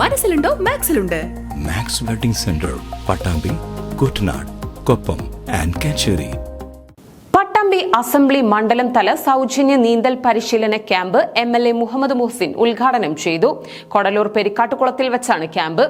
മനസ്സിലുണ്ടോ? മാക്സിലുണ്ട്. Max wedding centre Pattambi Kuttanad Koppam and Kacheri. Pattambi assembly മണ്ഡലം തല സൗജന്യ നീന്തൽ പരിശീലന camp M L A Muhammed Muhsin ഉദ്ഘാടനം ചെയ്തു. കൊടലൂർ പെരിക്കാട്ടുകുളത്തിൽ വെച്ചാണ് ക്യാമ്പ്.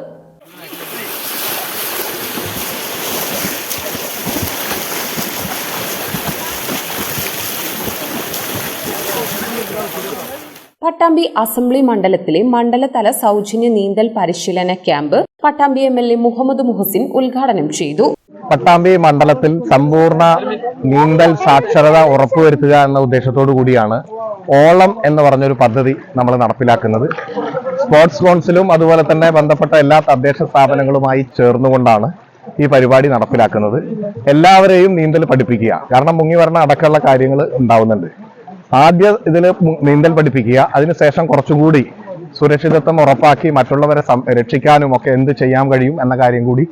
പട്ടാമ്പി അസംബ്ലി മണ്ഡലത്തിലെ മണ്ഡലതല സൗജന്യ നീന്തൽ പരിശീലന camp Pattambi M L A Muhammed Muhsin ഉദ്ഘാടനം ചെയ്തു. പട്ടാമ്പി മണ്ഡലത്തിൽ സമ്പൂർണ നീന്തൽ സാക്ഷരത ഉറപ്പുവരുത്തുക എന്ന ഉദ്ദേശത്തോടു കൂടിയാണ് ഓളം എന്ന് പറഞ്ഞൊരു പദ്ധതി നമ്മൾ നടപ്പിലാക്കുന്നത്. സ്പോർട്സ് കൗൺസിലും അതുപോലെ തന്നെ ബന്ധപ്പെട്ട എല്ലാ തദ്ദേശ സ്ഥാപനങ്ങളുമായി ചേർന്നുകൊണ്ടാണ് ഈ പരിപാടി നടപ്പിലാക്കുന്നത്. എല്ലാവരെയും നീന്തൽ പഠിപ്പിക്കുക. കാരണം മുങ്ങി വരണ അടക്കമുള്ള കാര്യങ്ങൾ ഉണ്ടാവുന്നുണ്ട്. ആദ്യ ഇതിൽ നീന്തൽ പഠിപ്പിക്കുക. അതിനുശേഷം കുറച്ചുകൂടി സുരക്ഷിതത്വം ഉറപ്പാക്കി മറ്റുള്ളവരെ രക്ഷിക്കാനും ഒക്കെ എന്ത് ചെയ്യാൻ കഴിയും എന്ന കാര്യം കൂടി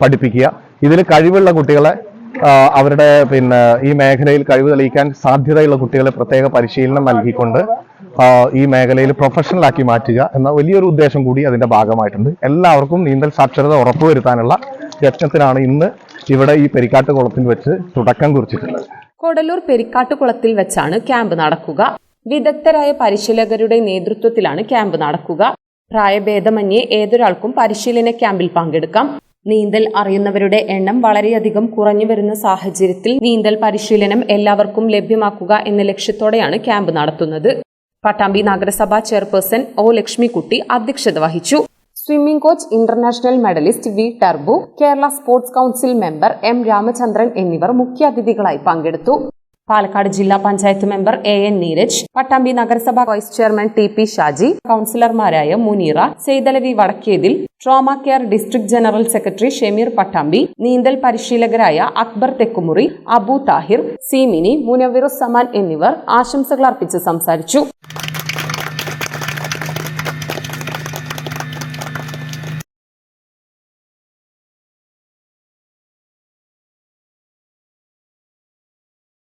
പഠിപ്പിക്കുക. ഇതിൽ കഴിവുള്ള കുട്ടികളെ അവരുടെ പിന്നെ ഈ മേഖലയിൽ കഴിവ് തെളിയിക്കാൻ സാധ്യതയുള്ള കുട്ടികളെ പ്രത്യേക പരിശീലനം നൽകിക്കൊണ്ട് ഈ മേഖലയിൽ പ്രൊഫഷണൽ ആക്കി മാറ്റുക എന്ന വലിയൊരു ഉദ്ദേശം കൂടി അതിന്റെ ഭാഗമായിട്ടുണ്ട്. എല്ലാവർക്കും നീന്തൽ സാക്ഷരത ഉറപ്പുവരുത്താനുള്ള യജ്ഞത്തിനാണ് ഇന്ന് ഇവിടെ ഈ പെരിക്കാട്ട് കുളത്തിൽ വെച്ച് തുടക്കം കുറിച്ചിട്ടുള്ളത്. കൊടലൂർ പെരിക്കാട്ടുകുളത്തിൽ വെച്ചാണ് ക്യാമ്പ് നടക്കുക. വിദഗ്ധരായ പരിശീലകരുടെ നേതൃത്വത്തിലാണ് ക്യാമ്പ് നടക്കുക. പ്രായഭേദമന്യേ ഏതൊരാൾക്കും പരിശീലന ക്യാമ്പിൽ പങ്കെടുക്കാം. നീന്തൽ അറിയുന്നവരുടെ എണ്ണം വളരെയധികം കുറഞ്ഞു വരുന്ന സാഹചര്യത്തിൽ നീന്തൽ പരിശീലനം എല്ലാവർക്കും ലഭ്യമാക്കുക എന്ന ലക്ഷ്യത്തോടെയാണ് ക്യാമ്പ് നടത്തുന്നത്. പട്ടാമ്പി നഗരസഭാ ചെയർപേഴ്സൺ ഒ ലക്ഷ്മിക്കുട്ടി അധ്യക്ഷത വഹിച്ചു. Swimming coach international medallist V ടർബു Kerala sports council member M Ramachandran എന്നിവർ മുഖ്യാതിഥികളായി പങ്കെടുത്തു. പാലക്കാട് ജില്ലാ panchayat member A N Neeraj Pattambi നഗരസഭ vice chairman T P Shaji കൌൺസിലർമാരായ Muneera Saithalavi Vadakkethil trauma care district general secretary Shameer Pattambi നീന്തൽ പരിശീലകരായ അക്ബർ തെക്കുമുറി അബു താഹിർ സീമിനി മുനവിറുസമാൻ എന്നിവർ ആശംസകൾ അർപ്പിച്ച് സംസാരിച്ചു.